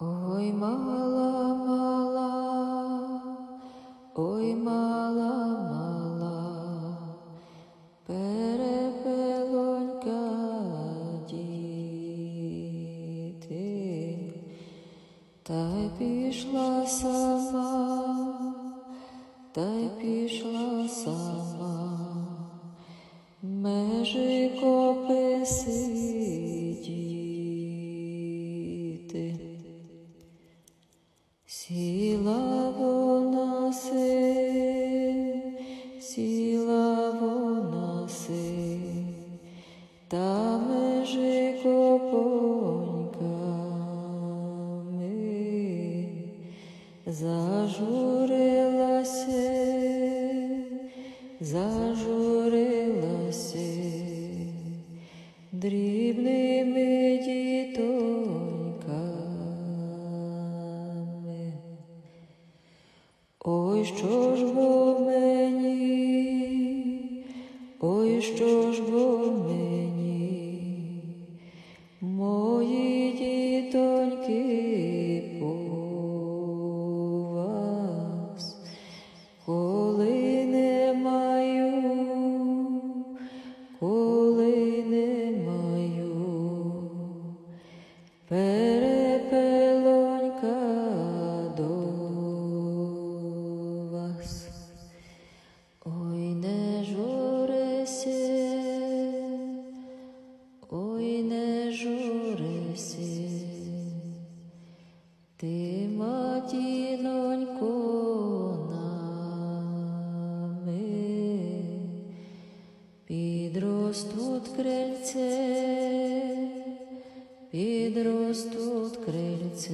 Ой, мала, мала, ой, мала, мала, перепелонька діти, та й пішла сама, та й пішла сама, межі копи Сіла вона си, сіла вона си, та межи копоньками зажурилася, зажурилася дрібними дітоньками. Ой, що ж бо мені, ой, що ж бо мені, ти матінонько нами, підростуть крильце, підростуть крильце,